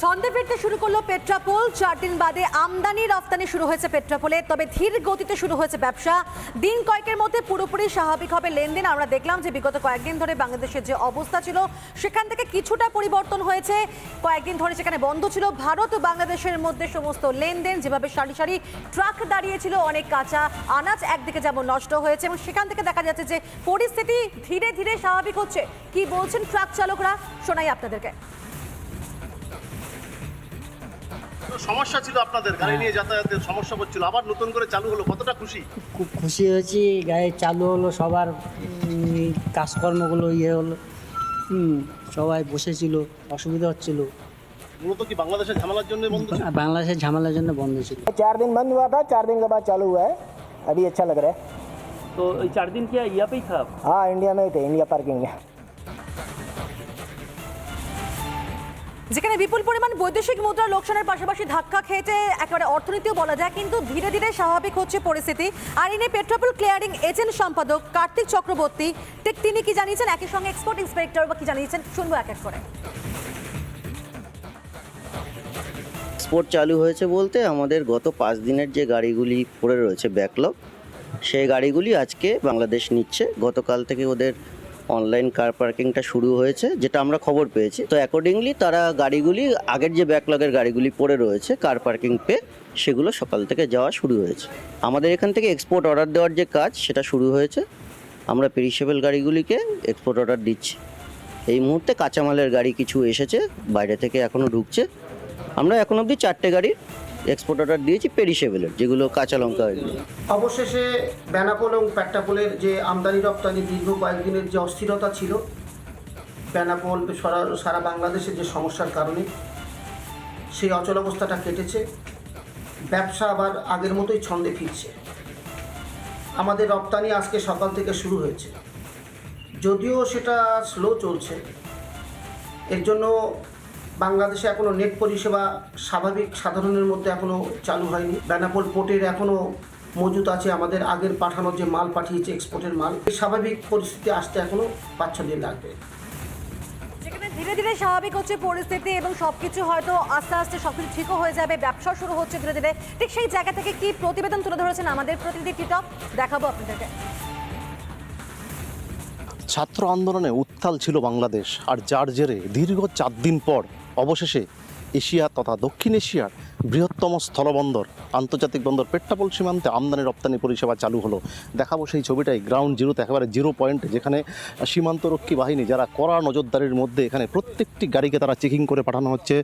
ছন্দে ফিরতে শুরু করল পেট্রাপোল। চার দিন বাদে আমদানি, রফতানি শুরু হয়েছে পেট্রাপোলে। তবে ধীর গতিতে শুরু হয়েছে ব্যবসা। দিন কয়েকের মধ্যে পুরোপুরি স্বাভাবিক হবে লেনদেন। আমরা দেখলাম যে বিগত কয়েকদিন ধরে বাংলাদেশের যে অবস্থা ছিল, সেখান থেকে কিছুটা পরিবর্তন হয়েছে। কয়েকদিন ধরে সেখানে বন্ধ ছিল। ভারত ও বাংলাদেশের মধ্যে সমস্ত লেনদেন যেভাবে সারি সারি ট্রাক দাঁড়িয়েছিল, অনেক কাঁচা আনাজ একদিকে যেমন নষ্ট হয়েছে এবং সেখান থেকে দেখা যাচ্ছে যে পরিস্থিতি ধীরে ধীরে স্বাভাবিক হচ্ছে। কি বলছেন ট্রাক চালকরা? শোনাই আপনাদেরকে। সমস্যা ছিল আপনাদের গাড়ি নিয়ে যাতায়াতের সমস্যা হচ্ছিল আবার নতুন করে চালু হলো কতটা খুশি খুব খুশি হয়েছি গাড়ি চালু হলো সবার উম, কাজকর্মগুলো ইয়ে হলো হুম, সবাই বসেছিল অসুবিধা হচ্ছিল মূলত কি বাংলাদেশের ঝামেলার জন্য বন্ধ ছিল? আর বাংলাদেশের ঝামেলার জন্য বন্ধ ছিল चार दिन बंद हुआ था चार दिन के बाद चालू हुआ है अभी अच्छा लग रहा है तो ये चार दिन क्या यहाँ पे ही था हाँ इंडिया में ही थे इंडिया पार्किंग में যেখানে বিপুল পরিমাণ বৈদেশিক মুদ্রা লোকসানের পাশাপাশি ধাক্কা খেয়েছে একেবারে অর্থনীতিও বলা যায়, কিন্তু ধীরে ধীরে স্বাভাবিক হচ্ছে পরিস্থিতি। আর ইনি পেট্রোপল ক্লিয়ারিং এজেন্ট সম্পাদক কার্তিক চক্রবর্তী। ঠিক তিনি কি জানিয়েছেন? একই সঙ্গে এক্সপোর্ট ইন্সপেক্টর বা কি জানিয়েছেন? শুনব এক এক করে। এক্সপোর্ট চালু হয়েছে বলতে আমাদের গত পাঁচ দিনের যে গাড়িগুলি পড়ে রয়েছে ব্যাকলগ সেই গাড়িগুলি আজকে বাংলাদেশ নিচ্ছে। গতকাল থেকে ওদের অনলাইন কার পার্কিংটা শুরু হয়েছে, যেটা আমরা খবর পেয়েছি। তো অ্যাকর্ডিংলি তারা গাড়িগুলি, আগের যে ব্যাকলগের গাড়িগুলি পড়ে রয়েছে কার পার্কিং পে সেগুলো সকাল থেকে যাওয়া শুরু হয়েছে। আমাদের এখান থেকে এক্সপোর্ট অর্ডার দেওয়ার যে কাজ, সেটা শুরু হয়েছে। আমরা পেরিশেবল গাড়িগুলিকে এক্সপোর্ট অর্ডার দিচ্ছি। এই মুহূর্তে কাঁচামালের গাড়ি কিছু এসেছে, বাইরে থেকে এখনও ঢুকছে। আমরা এখন অবধি চারটে গাড়ির এক্সপোর্ট অর্ডার দিয়েছি পেরিশেবলের যেগুলো কাঁচা লঙ্কা অবশেষে বেনাপোল এবং প্যাট্টাপোলের যে আমদানি রপ্তানি দীর্ঘ কয়েকদিনের যে অস্থিরতা ছিল, বেনাপোল সারা সারা বাংলাদেশের যে সমস্যার কারণে সেই অচলাবস্থাটা কেটেছে। ব্যবসা আবার আগের মতোই ছন্দে ফিরছে। আমাদের রপ্তানি আজকে সকাল থেকে শুরু হয়েছে। যদিও সেটা স্লো চলছে, এর জন্য বাংলাদেশে এখনও নেট পরিষেবা স্বাভাবিক সাধারণের মধ্যে এখনও চালু হয়নি। বেনাপোল পোর্টের এখনও মজুত আছে আমাদের আগের পাঠানোর যে মাল পাঠিয়েছে এক্সপোর্টের মাল। এই স্বাভাবিক পরিস্থিতি আসতে এখনও পাঁচ ছ দিন লাগবে। ধীরে ধীরে স্বাভাবিক হচ্ছে পরিস্থিতি এবং সবকিছু হয়তো আস্তে আস্তে সবকিছু ঠিকও হয়ে যাবে ব্যবসা শুরু হচ্ছে ধীরে ধীরে। ঠিক সেই জায়গা থেকে কি প্রতিবেদন তুলে ধরেছেন আমাদের প্রতিনিধি টিটপ দেখাবো আপনাদেরকে। ছাত্র আন্দোলনে উত্তাল ছিল বাংলাদেশ আর যার জেরে দীর্ঘ চার দিন পর অবশেষে এশিয়া তথা দক্ষিণ এশিয়ার বৃহত্তম স্থলবন্দর, আন্তর্জাতিক বন্দর পেট্টাপোল সীমান্তে আমদানি রপ্তানি পরিষেবা চালু হলো। দেখাবো সেই ছবিটাই গ্রাউন্ড জিরোতে একেবারে জিরো পয়েন্টে যেখানে সীমান্তরক্ষী বাহিনী যারা কড়া নজরদারির মধ্যে এখানে প্রত্যেকটি গাড়িকে তারা চেকিং করে পাঠানো হচ্ছে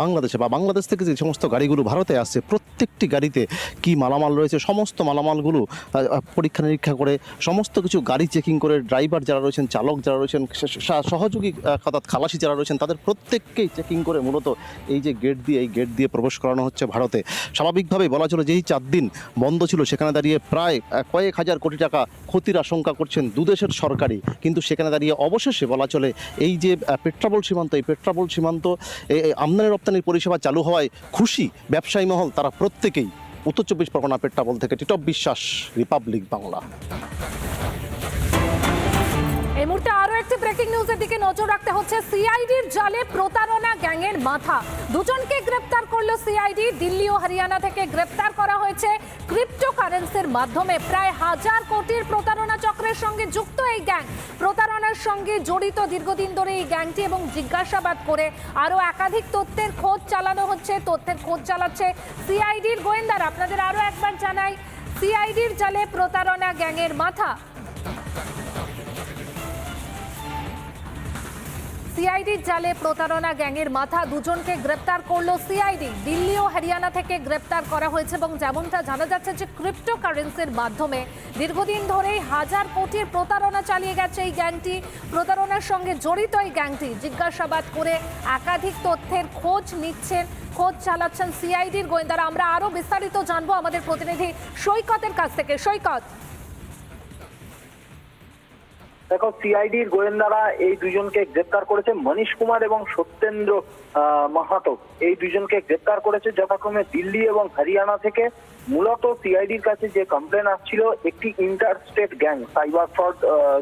বাংলাদেশে। বা বাংলাদেশ থেকে যে সমস্ত গাড়িগুলো ভারতে আসছে, প্রত্যেকটি গাড়িতে কি মালামাল রয়েছে, সমস্ত মালামালগুলো পরীক্ষা নিরীক্ষা করে, সমস্ত কিছু গাড়ি চেকিং করে ড্রাইভার যারা রয়েছেন, চালক যারা রয়েছেন সহযোগী অর্থাৎ খালাসি যারা রয়েছেন, তাদের প্রত্যেককেই চেকিং করে মূলত এই যে গেট দিয়ে, এই গেট দিয়ে প্রবেশ করানো হচ্ছে ভারতে। স্বাভাবিকভাবেই বলা চলে যেই চার দিন বন্ধ ছিল, সেখানে দাঁড়িয়ে প্রায় কয়েক হাজার কোটি টাকা ক্ষতির আশঙ্কা করছেন দুদেশের সরকারই। কিন্তু সেখানে দাঁড়িয়ে অবশেষে বলা চলে এই যে পেট্রাবল সীমান্ত, এই পেট্রাবল সীমান্ত আমদানি রপ্তানির পরিষেবা চালু হওয়ায় খুশি ব্যবসায়ী মহল তারা প্রত্যেকেই। উত্তর চব্বিশ পরগনা পেট্রাপোল থেকে টিটপ বিশ্বাস, রিপাবলিক বাংলা। মুহূর্তে আরও একটি ব্রেকিং নিউজের দিকে নজর রাখতে হচ্ছে সিআইডির জালে প্রতারণা গ্যাংয়ের মাথা। দুজনকে গ্রেপ্তার করল সিআইডি দিল্লি ও হরিয়ানা থেকে গ্রেপ্তার করা হয়েছে ক্রিপ্টোকারেন্সির মাধ্যমে। প্রায় হাজার কোটির প্রতারণা চক্রের সঙ্গে যুক্ত এই গ্যাং। প্রতারণার সঙ্গে জড়িত দীর্ঘদিন ধরে এই গ্যাংটি এবং জিজ্ঞাসাবাদ করে আরও একাধিক তথ্যের খোঁজ চালানো হচ্ছে। তথ্যের খোঁজ চালাচ্ছে সিআইডির গোয়েন্দারা। আপনাদের আরও একবার জানাই সিআইডির জালে প্রতারণা গ্যাংয়ের মাথা। সিআইডির জালে প্রতারণা গ্যাংয়ের মাথা দুজনকে গ্রেপ্তার করল সিআইডি। দিল্লি ও হরিয়ানা থেকে গ্রেপ্তার করা হয়েছে এবং যেমনটা জানা যাচ্ছে যে ক্রিপ্টোকারেন্সির মাধ্যমে দীর্ঘদিন ধরেই হাজার কোটির প্রতারণা চালিয়ে গেছে এই গ্যাংটি। প্রতারণার সঙ্গে জড়িত এই গ্যাংটি জিজ্ঞাসাবাদ করে একাধিক তথ্যের খোঁজ নিচ্ছেন, খোঁজ চালাচ্ছেন সিআইডির গোয়েন্দারা। আমরা আরও বিস্তারিত জানব আমাদের প্রতিনিধি সৈকতের কাছ থেকে। সৈকত। দেখো সিআইডির গোয়েন্দারা এই দুজনকে গ্রেপ্তার করেছে মনীষ কুমার এবং সত্যেন্দ্র মাহাতো। এই দুজনকে গ্রেপ্তার করেছে যথাক্রমে দিল্লি এবং হরিয়ানা থেকে। মূলত সিআইডির কাছে যে কমপ্লেন আসছিল, একটি inter state gang cyber fraud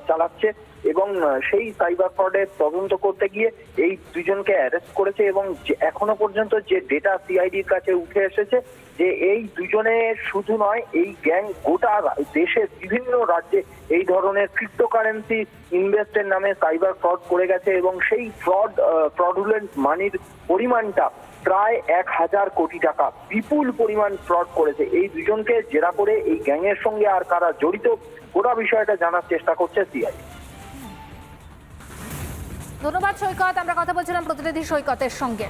চালাচ্ছে এবং সেই সাইবার ফ্রডের তদন্ত করতে গিয়ে এই দুজনকে অ্যারেস্ট করেছে এবং এখনও পর্যন্ত যে ডেটা সিআইডির কাছে উঠে এসেছে, যে এই দুজনে শুধু নয়, এই গ্যাং গোটা দেশের বিভিন্ন রাজ্যে এই ধরনের ক্রিপ্টোকারেন্সি ইনভেস্টের নামে সাইবার ফ্রড করে গেছে এবং সেই ফ্রড ফ্রডুলেন্ট মানির পরিমাণটা প্রায় এক হাজার কোটি টাকা বিপুল পরিমাণ ফ্রড করেছে। এই দুজনকে জেরা করে এই গ্যাংয়ের সঙ্গে আর কারা জড়িত, গোটা বিষয়টা জানার চেষ্টা করছে সিআই। ধন্যবাদ সৈকত, আমরা কথা বলছিলাম প্রতিনিধি সৈকতের সঙ্গে।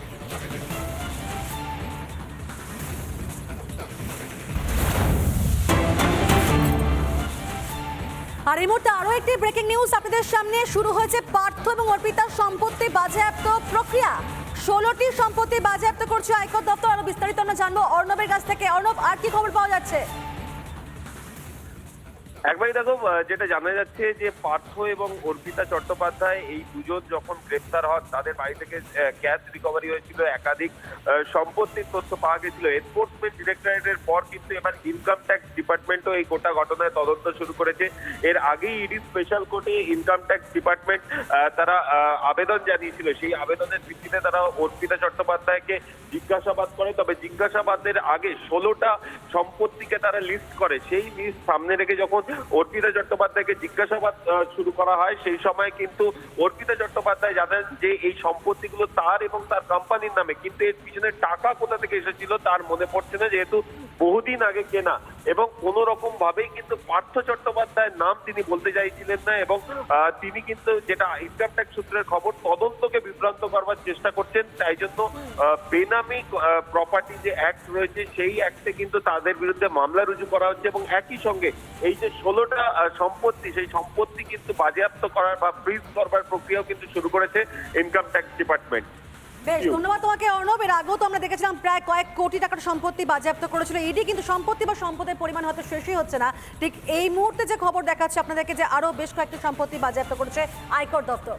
আর এই মুহূর্তে আরও একটি ব্রেকিং নিউজ আপনাদের সামনে। শুরু হয়েছে পার্থ এবং অর্পিতার সম্পত্তি বাজেয়াপ্ত প্রক্রিয়া। ষোলোটি সম্পত্তি বাজেয়াপ্ত করছে আয়কর দপ্তর। আরও বিস্তারিত আমরা জানব অর্ণবের কাছ থেকে। অর্ণব, আর কি খবর পাওয়া যাচ্ছে? একবারই দেখো যেটা জানা যাচ্ছে যে পার্থ এবং অর্পিতা চট্টোপাধ্যায় এই দুজন যখন গ্রেপ্তার হন, তাদের বাড়ি থেকে ক্যাশ রিকভারি হয়েছিল, একাধিক সম্পত্তির তথ্য পাওয়া গেছিল। এনফোর্সমেন্ট ডিরেক্টরেটের পর কিন্তু এবার ইনকাম ট্যাক্স ডিপার্টমেন্টও এই গোটা ঘটনায় তদন্ত শুরু করেছে। এর আগেই ইডি স্পেশাল কোর্টে ইনকাম ট্যাক্স ডিপার্টমেন্ট তারা আবেদন জানিয়েছিল। সেই আবেদনের ভিত্তিতে তারা অর্পিতা চট্টোপাধ্যায়কে জিজ্ঞাসাবাদ করে। তবে জিজ্ঞাসাবাদের আগে ষোলোটা সম্পত্তিকে তারা লিস্ট করে। সেই লিস্ট সামনে রেখে যখন অর্পিতা চট্টোপাধ্যায়কে জিজ্ঞাসাবাদ শুরু করা হয়। সেই সময় কিন্তু অর্পিতা চট্টোপাধ্যায় জানেন যে এই সম্পত্তিগুলো তার এবং তার কোম্পানির নামে, কিন্তু এর পিছনে টাকা কোথা থেকে এসেছিল তার মনে পড়ছে না, যেহেতু বহুদিন আগে কেনা। এবং কোন রকম ভাবেই কিন্তু পার্থ চট্টোপাধ্যায়ের নাম তিনি বলতে চাইছিলেন না এবং তিনি কিন্তু যেটা ইনকাম ট্যাক্স সূত্রের খবর, তদন্তকে বিভ্রান্ত করবার চেষ্টা করছেন। তাই জন্য বেনামি প্রপার্টি যে অ্যাক্ট রয়েছে, সেই অ্যাক্টে কিন্তু তাদের বিরুদ্ধে মামলা রুজু করা হচ্ছে এবং একই সঙ্গে এই যে ষোলোটা সম্পত্তি সেই সম্পত্তি কিন্তু বাজেয়াপ্ত করার বা ফ্রিজ করবার প্রক্রিয়াও কিন্তু শুরু করেছে ইনকাম ট্যাক্স ডিপার্টমেন্ট বেশ ধন্যবাদ তোমাকে অর্ণব। এর আগেও তো আমরা দেখেছিলাম প্রায় কয়েক কোটি টাকার সম্পত্তি বাজেয়াপ্ত করেছিল ইডি কিন্তু সম্পত্তি বা সম্পদের পরিমাণ হয়তো শেষই হচ্ছে না। ঠিক এই মুহূর্তে যে খবর দেখাচ্ছে আপনাদেরকে যে আরও বেশ কয়েকটি সম্পত্তি বাজেয়াপ্ত করেছে আয়কর দপ্তর।